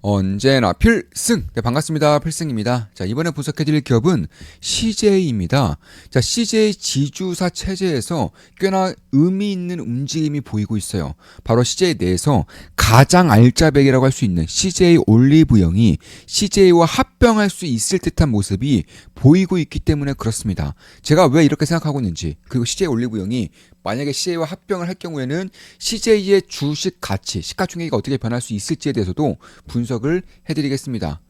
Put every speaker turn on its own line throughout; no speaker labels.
언제나 필승! 네, 반갑습니다. 필승입니다. 자, 이번에 분석해드릴 기업은 CJ입니다. 자, CJ 지주사 체제에서 꽤나 의미 있는 움직임이 보이고 있어요. 바로 CJ 내에서 가장 알짜배기라고 할 수 있는 CJ 올리브영이 CJ와 합병할 수 있을 듯한 모습이 보이고 있기 때문에 그렇습니다. 제가 왜 이렇게 생각하고 있는지, 그리고 CJ 올리브영이 만약에 CJ와 합병을 할 경우에는 CJ의 주식 가치, 시가총액이 어떻게 변할 수 있을지에 대해서도 분석을 해드리겠습니다.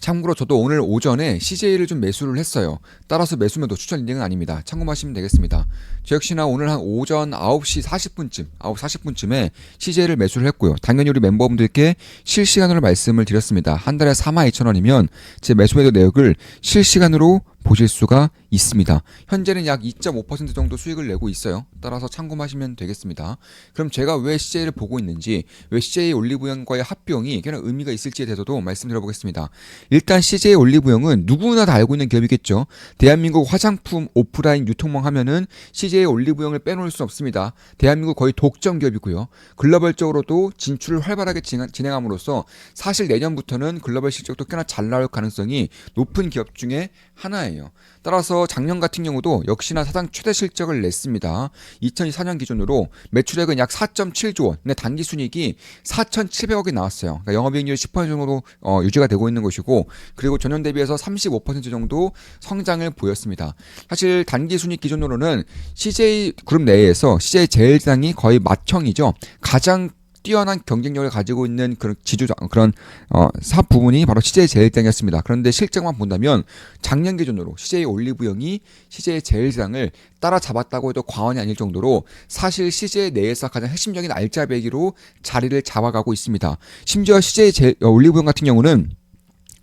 참고로 저도 오늘 오전에 CJ를 좀 매수를 했어요. 따라서 매수매도 추천 인증은 아닙니다. 참고하시면 되겠습니다. 저 역시나 오늘 한 오전 9시 40분쯤, 9시 40분쯤에 CJ를 매수를 했고요. 당연히 우리 멤버분들께 실시간으로 말씀을 드렸습니다. 한 달에 42,000원이면 제 매수매도 내역을 실시간으로 보실 수가 있습니다. 현재는 약 2.5% 정도 수익을 내고 있어요. 따라서 참고하시면 되겠습니다. 그럼 제가 왜 CJ를 보고 있는지, 왜 CJ 올리브영과의 합병이 꽤나 의미가 있을지에 대해서도 말씀드려보겠습니다. 일단 CJ 올리브영은 누구나 다 알고 있는 기업이겠죠. 대한민국 화장품 오프라인 유통망 하면은 CJ 올리브영을 빼놓을 수 없습니다. 대한민국 거의 독점 기업이고요. 글로벌적으로도 진출을 활발하게 진행함으로써 사실 내년부터는 글로벌 실적도 꽤나 잘 나올 가능성이 높은 기업 중에 하나예요. 따라서 작년 같은 경우도 역시나 사상 최대 실적을 냈습니다. 2024년 기준으로 매출액은 약 4.7조 원, 근데 단기 순이익이 4,700억이 나왔어요. 그러니까 영업이익률 10% 정도 어, 유지가 되고 있는 것이고, 그리고 전년 대비해서 35% 정도 성장을 보였습니다. 사실 단기 순이익 기준으로는 CJ 그룹 내에서 CJ 제일상이 거의 맏형이죠. 가장 뛰어난 경쟁력을 가지고 있는 그런 지주자 그런 어, 사업 부분이 바로 CJ 제일장이었습니다. 그런데 실적만 본다면 작년 기준으로 CJ 올리브영이 CJ 제일장을 따라잡았다고 해도 과언이 아닐 정도로 사실 CJ 내에서 가장 핵심적인 알짜배기로 자리를 잡아가고 있습니다. 심지어 CJ 제, 어, 올리브영 같은 경우는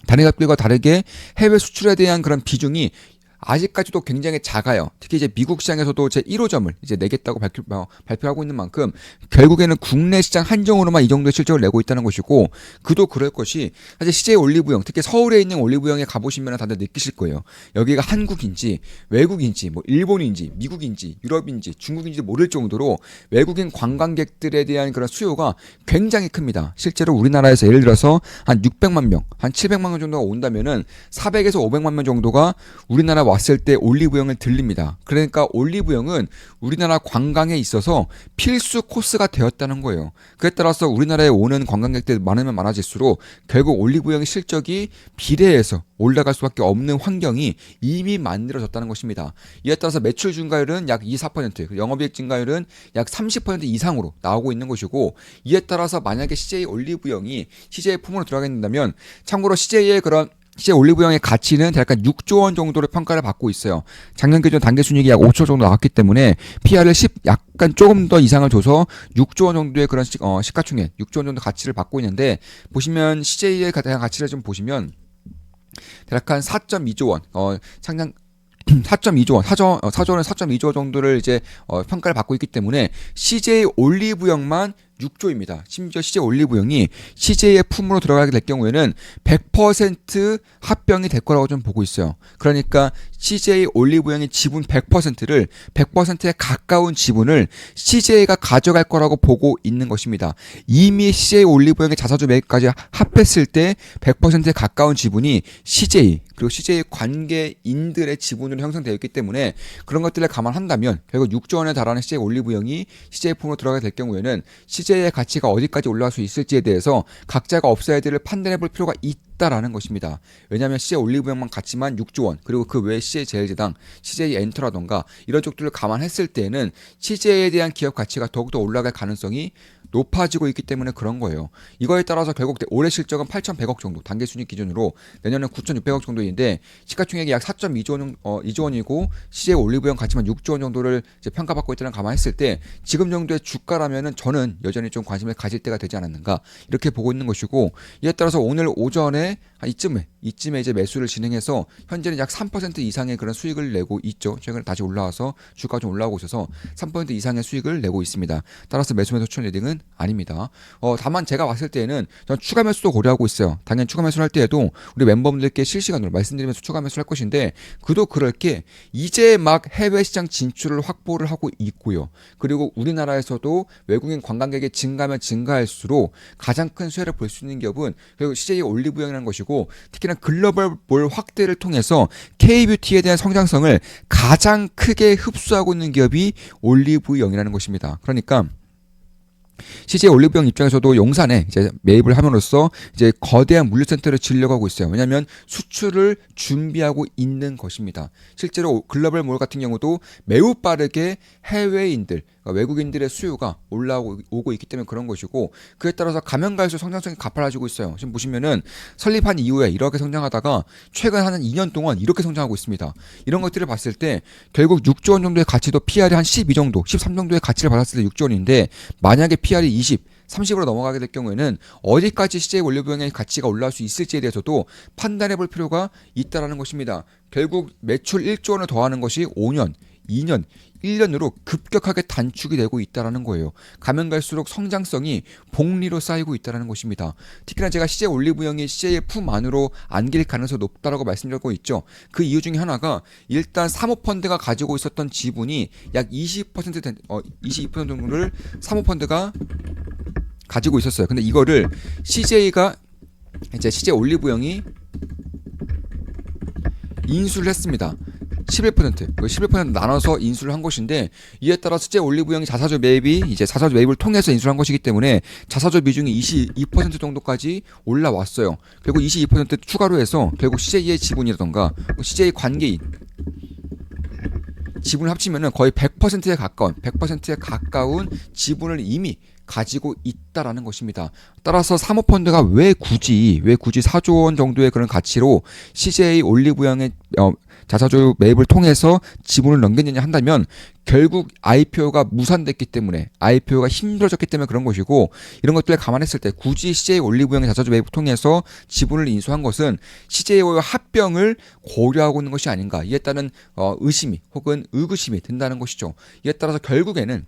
다른 기업들과 다르게 해외 수출에 대한 그런 비중이 아직까지도 굉장히 작아요. 특히 이제 미국 시장에서도 제 1호점을 이제 내겠다고 발표, 어, 발표하고 있는 만큼 결국에는 국내 시장 한정으로만 이 정도의 실적을 내고 있다는 것이고 그도 그럴 것이 사실 CJ 올리브영 특히 서울에 있는 올리브영에 가보시면 다들 느끼실 거예요. 여기가 한국인지 외국인지 뭐 일본인지 미국인지 유럽인지 중국인지 모를 정도로 외국인 관광객들에 대한 그런 수요가 굉장히 큽니다. 실제로 우리나라에서 예를 들어서 한 600만 명, 한 700만 명 정도가 온다면은 400에서 500만 명 정도가 우리나라 왔을 때 올리브영을 들립니다. 그러니까 올리브영은 우리나라 관광에 있어서 필수 코스가 되었다는 거예요. 그에 따라서 우리나라에 오는 관광객들 많으면 많아질수록 결국 올리브영의 실적이 비례해서 올라갈 수밖에 없는 환경이 이미 만들어졌다는 것입니다. 이에 따라서 매출 증가율은 약 24%, 영업이익 증가율은 약 30% 이상으로 나오고 있는 것이고 이에 따라서 만약에 CJ 올리브영이 CJ 품으로 들어가게 된다면 참고로 CJ의 그런 실제 올리브영의 가치는 대략 6조 원 정도로 평가를 받고 있어요. 작년 기준 단계 순이익이 약 5조 정도 나왔기 때문에 PR을 10 약간 조금 더 이상을 줘서 6조 원 정도의 그런 시, 어, 시가총액 6조 원 정도 가치를 받고 있는데 보시면 CJ의 대한 가치를 좀 보시면 대략 한 4.2조 원 어, 상장 4.2조 원, 4조, 4조 원, 4.2조 원 정도를 이제 어, 평가를 받고 있기 때문에 CJ 올리브영만 6조입니다. 심지어 CJ 올리브영이 CJ의 품으로 들어가게 될 경우에는 100% 합병이 될 거라고 좀 보고 있어요. 그러니까 CJ 올리브영의 지분 100%를 100%에 가까운 지분을 CJ가 가져갈 거라고 보고 있는 것입니다. 이미 CJ 올리브영의 자사주 매입까지 합했을 때 100%에 가까운 지분이 CJ 그리고 CJ 관계인들의 지분으로 형성되어 있기 때문에 그런 것들을 감안한다면 결국 6조 원에 달하는 CJ 올리브영이 CJ 품으로 들어가게 될 경우에는 CJ 의 가치가 어디까지 올라갈 수 있을지에 대해서 각자가 업사이드를 판단해 볼 필요가 있 다라는 것입니다. 왜냐하면 CJ 올리브영만 같지만 6조 원 그리고 그 외에 CJ 제일제당, CJ 엔터라던가 이런 쪽들을 감안했을 때는 CJ에 대한 기업 가치가 더욱더 올라갈 가능성이 높아지고 있기 때문에 그런 거예요. 이거에 따라서 결국 올해 실적은 8,100억 정도, 단계 순익 기준으로 내년은 9,600억 정도인데 시가총액이 약 4.2조 원, 어, 2조 원이고 CJ 올리브영 가치만 6조 원 정도를 평가받고 있다는 감안했을 때 지금 정도의 주가라면은 저는 여전히 좀 관심을 가질 때가 되지 않았는가 이렇게 보고 있는 것이고 이에 따라서 오늘 오전에 한 이쯤에 이쯤에 이제 매수를 진행해서 현재는 약 3% 이상의 그런 수익을 내고 있죠. 최근에 다시 올라와서 주가 좀 올라오고 있어서 3% 이상의 수익을 내고 있습니다. 따라서 매수 매수 추천 리딩은 아닙니다. 어, 다만 제가 봤을 때에는 전 추가 매수도 고려하고 있어요. 당연히 추가 매수를 할 때에도 우리 멤버분들께 실시간으로 말씀드리면서 추가 매수를 할 것인데 그도 그럴 게 이제 막 해외 시장 진출을 확보를 하고 있고요. 그리고 우리나라에서도 외국인 관광객이 증가하면 증가할수록 가장 큰 수혜를 볼 수 있는 기업은 결국 CJ 올리브영이 라는 것이고 특히나 글로벌 몰 확대를 통해서 K뷰티에 대한 성장성을 가장 크게 흡수하고 있는 기업이 올리브영이라는 것입니다. 그러니까 CJ 올리브영 입장에서도 용산에 이제 매입을 함으로써 이제 거대한 물류센터를 지으려고 하고 있어요. 왜냐하면 수출을 준비하고 있는 것입니다. 실제로 글로벌 몰 같은 경우도 매우 빠르게 해외인들, 그러니까 외국인들의 수요가 올라오고 오고 있기 때문에 그런 것이고 그에 따라서 가면 갈수록 성장성이 가팔라지고 있어요. 지금 보시면은 설립한 이후에 이렇게 성장하다가 최근 한 2년 동안 이렇게 성장하고 있습니다. 이런 것들을 봤을 때 결국 6조 원 정도의 가치도 PR이 한 12 정도, 13 정도의 가치를 받았을 때 6조 원인데 만약에 PR이 20, 30으로 넘어가게 될 경우에는 어디까지 CJ 원료 비용의 가치가 올라올 수 있을지에 대해서도 판단해 볼 필요가 있다라는 것입니다. 결국 매출 1조 원을 더하는 것이 5년, 2년, 1년으로 급격하게 단축이 되고 있다라는 거예요. 가면 갈수록 성장성이 복리로 쌓이고 있다라는 것입니다. 특히나 제가 CJ 올리브영이 CJ의 품 안으로 안길 가능성이 높다라고 말씀드리고 있죠. 그 이유 중에 하나가 일단 사모펀드가 가지고 있었던 지분이 약 20% 된, 어, 22% 정도를 사모펀드가 가지고 있었어요. 근데 이거를 CJ가 이제 CJ 올리브영이 인수를 했습니다. 11%, 그 11% 나눠서 인수를 한 것인데 이에 따라 수제 올리브영이 자사주 매입이 이제 자사주 매입을 통해서 인수를 한 것이기 때문에 자사주 비중이 22% 정도까지 올라왔어요. 그리고 22% 추가로 해서 결국 CJ의 지분이라던가 CJ 관계인 지분을 합치면은 거의 100%에 가까운 100%에 가까운 지분을 이미 가지고 있다라는 것입니다. 따라서 사모펀드가 왜 굳이 왜 굳이 4조 원 정도의 그런 가치로 CJ 올리브영의 어, 자사주 매입을 통해서 지분을 넘겼느냐 한다면 결국 IPO가 무산됐기 때문에 IPO가 힘들어졌기 때문에 그런 것이고 이런 것들을 감안했을 때 굳이 CJ 올리브영의 자사주 매입을 통해서 지분을 인수한 것은 CJ와의 합병을 고려하고 있는 것이 아닌가 이에 따른 어, 의심이 혹은 의구심이 든다는 것이죠. 이에 따라서 결국에는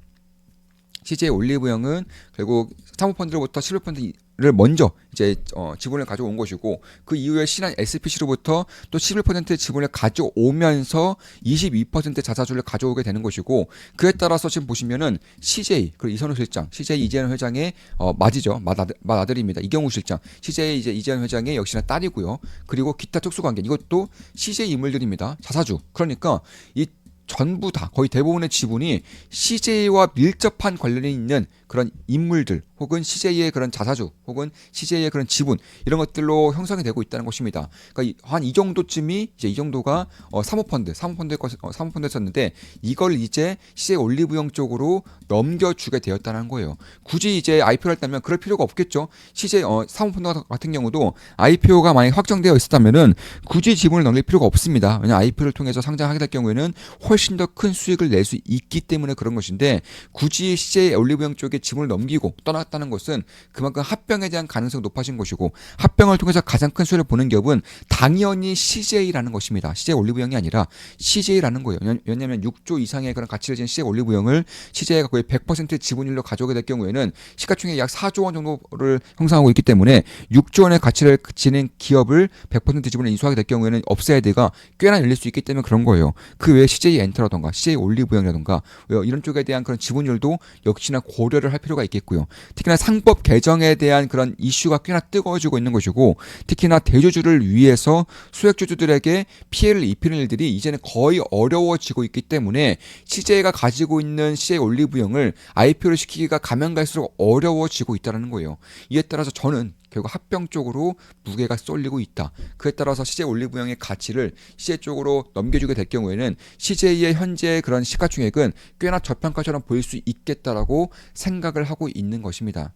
CJ 올리브영은 결국 사모펀드로부터 11%를 먼저 이제 어, 지분을 가져온 것이고 그 이후에 신한 SPC로부터 또 11%의 지분을 가져오면서 22% 자사주를 가져오게 되는 것이고 그에 따라서 지금 보시면은 CJ 그리고 이선우 실장, CJ 이재현 회장의 어, 맞이죠. 맏아들, 맏아들입니다. 이경우 실장, CJ 이제 이재현 회장의 역시나 딸이고요. 그리고 기타 특수관계. 이것도 CJ 인물들입니다. 자사주. 그러니까 이 전부 다 거의 대부분의 지분이 CJ와 밀접한 관련이 있는 그런 인물들 혹은 CJ의 그런 자사주 혹은 CJ의 그런 지분 이런 것들로 형성이 되고 있다는 것입니다. 그러니까 한 이 정도쯤이 이제 이 정도가 어, 사모펀드 사모펀드에 어, 사모펀드였었는데 이걸 이제 CJ 올리브영 쪽으로 넘겨주게 되었다는 거예요. 굳이 이제 IPO를 했다면 그럴 필요가 없겠죠. CJ 어, 사모펀드 같은 경우도 IPO가 만약 확정되어 있었다면은 굳이 지분을 넘길 필요가 없습니다. 왜냐 IPO를 통해서 상장하게 될 경우에는 훨씬 더 큰 수익을 낼 수 있기 때문에 그런 것인데 굳이 CJ 올리브영 쪽에 지분을 넘기고 떠났다는 것은 그만큼 합병에 대한 가능성이 높아진 것이고 합병을 통해서 가장 큰 수혜를 보는 기업은 당연히 CJ라는 것입니다. CJ 올리브영이 아니라 CJ라는 거예요. 왜냐하면 6조 이상의 그런 가치를 지닌 CJ 올리브영을 CJ가 거의 100% 지분율로 가져오게 될 경우에는 시가총액 약 4조 원 정도를 형성하고 있기 때문에 6조 원의 가치를 지닌 기업을 100% 지분을 인수하게 될 경우에는 업사이드가 꽤나 열릴 수 있기 때문에 그런 거예요. 그 외에 CJ 엔터라던가 CJ 올리브영이라던가 이런 쪽에 대한 그런 지분율도 역시나 고려를 할 필요가 있겠고요. 특히나 상법 개정에 대한 그런 이슈가 꽤나 뜨거워지고 있는 것이고 특히나 대주주를 위해서 수액주주들에게 피해를 입히는 일들이 이제는 거의 어려워지고 있기 때문에 CJ가 가지고 있는 CJ 올리브영을 IPO를 시키기가 가면 갈수록 어려워지고 있다는 거예요. 이에 따라서 저는 결국 합병 쪽으로 무게가 쏠리고 있다. 그에 따라서 CJ 올리브영의 가치를 CJ 쪽으로 넘겨주게 될 경우에는 CJ의 현재 그런 시가총액은 꽤나 저평가처럼 보일 수 있겠다라고 생각을 하고 있는 것입니다.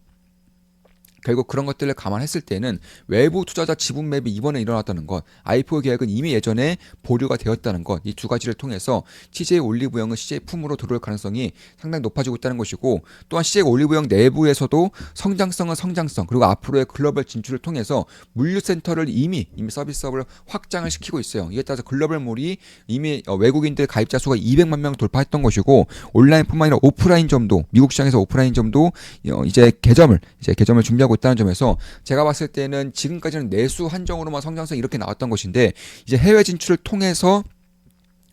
결국 그런 것들을 감안했을 때는 외부 투자자 지분 맵이 이번에 일어났다는 것, IPO 계획은 이미 예전에 보류가 되었다는 것, 이 두 가지를 통해서 CJ 올리브영은 CJ 품으로 들어올 가능성이 상당히 높아지고 있다는 것이고 또한 CJ 올리브영 내부에서도 성장성은 성장성 그리고 앞으로의 글로벌 진출을 통해서 물류센터를 이미 이미 서비스업을 확장을 시키고 있어요. 이에 따라서 글로벌몰이 이미 어, 외국인들 가입자 수가 200만 명 돌파했던 것이고 온라인뿐만 아니라 오프라인 점도 미국 시장에서 오프라인 점도 어, 이제 개점을 이제 개점을 준비하고 있다는 점에서 제가 봤을 때는 지금까지는 내수 한정으로만 성장성이 이렇게 나왔던 것인데 이제 해외 진출을 통해서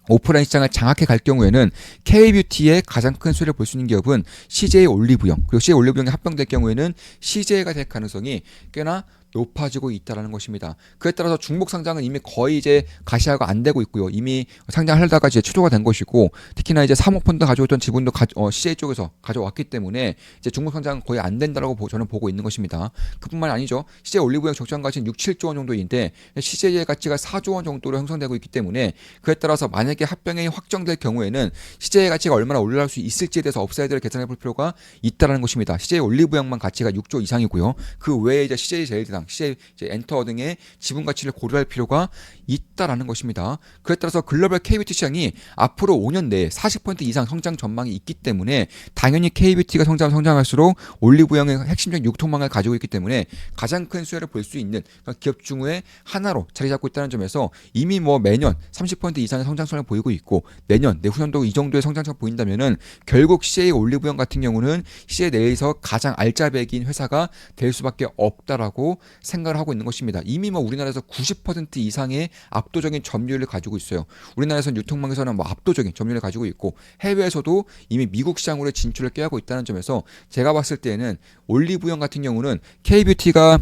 오프라인 시장을 장악해 갈 경우에는 K뷰티의 가장 큰 수혜를 볼 수 있는 기업은 CJ 올리브영. 그리고 CJ 올리브영이 합병될 경우에는 CJ가 될 가능성이 꽤나 높아지고 있다라는 것입니다. 그에 따라서 중복 상장은 이미 거의 이제 가시화가 안 되고 있고요. 이미 상장하려다가 이제 취소가 된 것이고 특히나 이제 사모펀드 가져오던 지분도 가, 어, CJ 쪽에서 가져왔기 때문에 이제 중복 상장은 거의 안 된다라고 보, 저는 보고 있는 것입니다. 그뿐만 아니죠. CJ 올리브영 적정 가치는 6, 7조 원 정도인데 CJ의 가치가 4조 원 정도로 형성되고 있기 때문에 그에 따라서 만약에 합병이 확정될 경우에는 CJ의 가치가 얼마나 올라갈 수 있을지에 대해서 업사이드를 계산해 볼 필요가 있다라는 것입니다. CJ 올리브영만 가치가 6조 이상이고요. 그 외에 이제 CJ 제일당, CJ 이제 엔터 등의 지분 가치를 고려할 필요가 있다라는 것입니다. 그에 따라서 글로벌 KBT 시장이 앞으로 5년 내에 40% 이상 성장 전망이 있기 때문에 당연히 KBT가 성장 성장할수록 올리브영의 핵심적인 유통망을 가지고 있기 때문에 가장 큰 수혜를 볼 수 있는 기업 중의 하나로 자리 잡고 있다는 점에서 이미 뭐 매년 30% 이상의 성장성을 보이고 있고 내년 내후년도 이 정도의 성장성 보인다면은 결국 CJ 올리브영 같은 경우는 CJ 내에서 가장 알짜배기인 회사가 될 수밖에 없다라고 생각을 하고 있는 것입니다. 이미 뭐 우리나라에서 90% 이상의 압도적인 점유율을 가지고 있어요. 우리나라에서는 유통망에서는 뭐 압도적인 점유율을 가지고 있고 해외에서도 이미 미국 시장으로 진출을 꾀하고 있다는 점에서 제가 봤을 때는 올리브영 같은 경우는 K뷰티가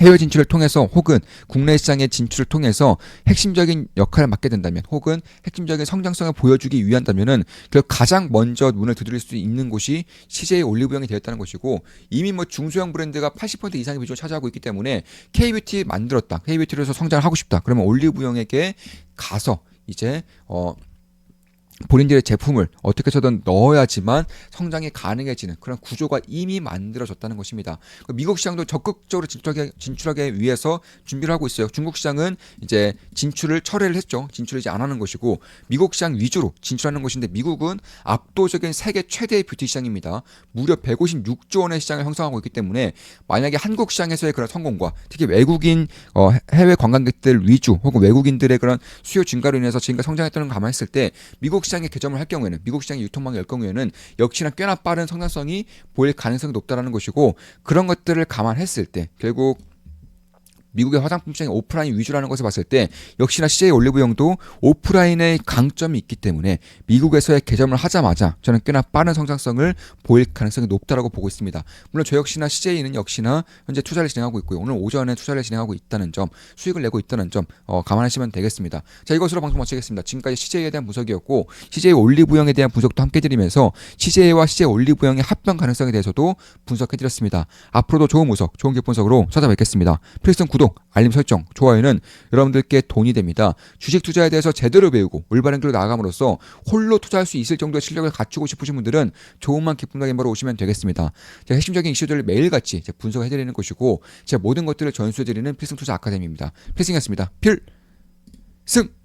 해외 진출을 통해서 혹은 국내 시장의 진출을 통해서 핵심적인 역할을 맡게 된다면 혹은 핵심적인 성장성을 보여주기 위한다면은 그 가장 먼저 문을 두드릴 수 있는 곳이 CJ 올리브영이 되었다는 것이고 이미 뭐 중소형 브랜드가 80% 이상의 비중을 차지하고 있기 때문에 K뷰티 만들었다. K뷰티로서 성장을 하고 싶다. 그러면 올리브영에게 가서 이제 어 본인들의 제품을 어떻게 해서든 넣어야지만 성장이 가능해지는 그런 구조가 이미 만들어졌다는 것입니다. 미국 시장도 적극적으로 진출하게, 진출하기 위해서 준비를 하고 있어요. 중국 시장은 이제 진출을 철회를 했죠. 진출을 이제 안 하는 것이고 미국 시장 위주로 진출하는 것인데 미국은 압도적인 세계 최대의 뷰티 시장입니다. 무려 156조 원의 시장을 형성하고 있기 때문에 만약에 한국 시장에서의 그런 성공과 특히 외국인 어, 해외 관광객들 위주 혹은 외국인들의 그런 수요 증가로 인해서 지금까지 성장했다는 걸 감안했을 때 미국 시장 에 개점을 할 경우에는 미국 시장의 유통망이 열 경우에는 역시나 꽤나 빠른 성장성이 보일 가능성이 높다라는 것이고 그런 것들을 감안했을 때 결국 미국의 화장품 시장이 오프라인 위주라는 것을 봤을 때 역시나 CJ 올리브영도 오프라인의 강점이 있기 때문에 미국에서의 개점을 하자마자 저는 꽤나 빠른 성장성을 보일 가능성이 높다라고 보고 있습니다. 물론 저 역시나 CJ는 역시나 현재 투자를 진행하고 있고요. 오늘 오전에 투자를 진행하고 있다는 점, 수익을 내고 있다는 점 어, 감안하시면 되겠습니다. 자 이것으로 방송 마치겠습니다. 지금까지 CJ에 대한 분석이었고 CJ 올리브영에 대한 분석도 함께 드리면서 CJ와 CJ 올리브영의 합병 가능성에 대해서도 분석해드렸습니다. 앞으로도 좋은 분석, 좋은 기업 분석으로 찾아뵙겠습니다. 필승 구독 구독, 알림 설정, 좋아요는 여러분들께 돈이 됩니다. 주식 투자에 대해서 제대로 배우고 올바른 길로 나아감으로써 홀로 투자할 수 있을 정도의 실력을 갖추고 싶으신 분들은 좋은만 기쁨 가게바로 오시면 되겠습니다. 제가 핵심적인 이슈들을 매일같이 분석해드리는 것이고 제가 모든 것들을 전수해드리는 필승 투자 아카데미입니다. 필승이었습니다. 필승!